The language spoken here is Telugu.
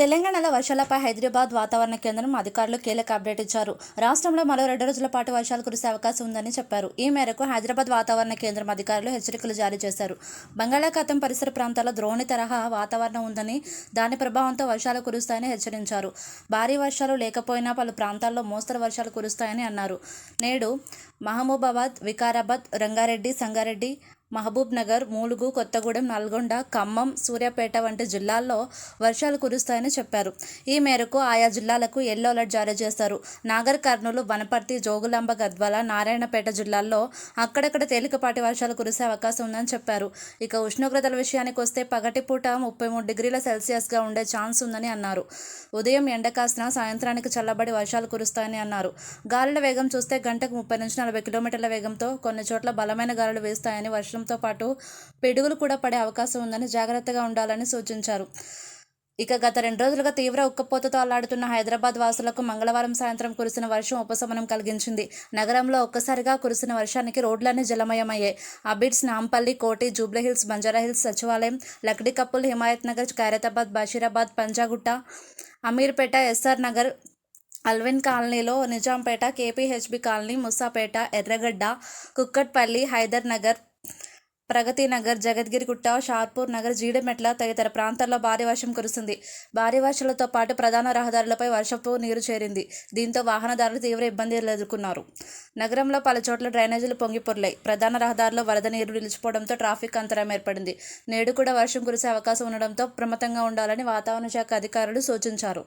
తెలంగాణలో వర్షాలపై హైదరాబాద్ వాతావరణ కేంద్రం అధికారులు కీలక అప్డేట్ ఇచ్చారు. రాష్ట్రంలో మరో రెండు రోజుల పాటు వర్షాలు కురిసే అవకాశం ఉందని చెప్పారు. ఈ మేరకు హైదరాబాద్ వాతావరణ కేంద్రం అధికారులు హెచ్చరికలు జారీ చేశారు. బంగాళాఖాతం పరిసర ప్రాంతాల్లో ద్రోణి తరహా వాతావరణం ఉందని దాని ప్రభావంతో వర్షాలు కురుస్తాయని హెచ్చరించారు. భారీ వర్షాలు లేకపోయినా పలు ప్రాంతాల్లో మోస్తరు వర్షాలు కురుస్తాయని అన్నారు. నేడు మహబూబాబాద్ వికారాబాద్ రంగారెడ్డి సంగారెడ్డి మహబూబ్ నగర్ మూలుగు కొత్తగూడెం నల్గొండ ఖమ్మం సూర్యాపేట వంటి జిల్లాల్లో వర్షాలు కురుస్తాయని చెప్పారు. ఈ మేరకు ఆయా జిల్లాలకు ఎల్లో అలర్ట్ జారీ చేశారు. నాగర్ కర్నూలు వనపర్తి జోగులాంబ గద్వాల నారాయణపేట జిల్లాల్లో అక్కడక్కడ తేలికపాటి వర్షాలు కురిసే అవకాశం ఉందని చెప్పారు. ఇక ఉష్ణోగ్రతల విషయానికి వస్తే పగటిపూట ముప్పై మూడు డిగ్రీల సెల్సియస్గా ఉండే ఛాన్స్ ఉందని అన్నారు. ఉదయం ఎండ కాసిన సాయంత్రానికి చల్లబడి వర్షాలు కురుస్తాయని అన్నారు. గాలుల వేగం చూస్తే గంటకు ముప్పై నుంచి నలభై కిలోమీటర్ల వేగంతో కొన్ని చోట్ల బలమైన గాలులు వీస్తాయని వర్షంతో పాటు పిడుగులు కూడా పడే అవకాశం ఉందని జాగ్రత్తగా ఉండాలని సూచించారు. ఇక గత రెండు రోజులుగా తీవ్ర ఉక్కపోతతో అల్లాడుతున్న హైదరాబాద్ వాసులకు మంగళవారం సాయంత్రం కురిసిన వర్షం ఉపశమనం కలిగించింది. నగరంలో ఒక్కసారిగా కురిసిన వర్షానికి రోడ్లన్నీ జలమయమయ్యాయి. అబిడ్స్ నాంపల్లి కోటి జూబ్లీహిల్స్ బంజారాహిల్స్ సచివాలయం లక్డీకప్పుల్ హిమాయత్ నగర్ ఖైరతాబాద్ బషీరాబాద్ పంజాగుట్ట అమీర్పేట ఎస్ఆర్ నగర్ అల్విన్ కాలనీలో నిజాంపేట కేపీహెచ్బి కాలనీ ముసాపేట ఎర్రగడ్డ కుక్కట్పల్లి హైదర్ నగర్ ప్రగతి నగర్ జగద్గిరిగుట్ట షార్పూర్ నగర్ జీడిమెట్ల తదితర ప్రాంతాల్లో భారీ వర్షం కురిసింది భారీ వర్షాలతో పాటు ప్రధాన రహదారులపై వర్షపు నీరు చేరింది. దీంతో వాహనదారులు తీవ్ర ఇబ్బందులు ఎదుర్కొన్నారు. నగరంలో పలు చోట్ల డ్రైనేజీలు పొంగిపొర్లాయి. ప్రధాన రహదారిలో వరద నీరు నిలిచిపోవడంతో ట్రాఫిక్ అంతరాయం ఏర్పడింది. నేడు కూడా వర్షం కురిసే అవకాశం ఉండడంతో ప్రమత్తంగా ఉండాలని వాతావరణ శాఖ అధికారులు సూచించారు.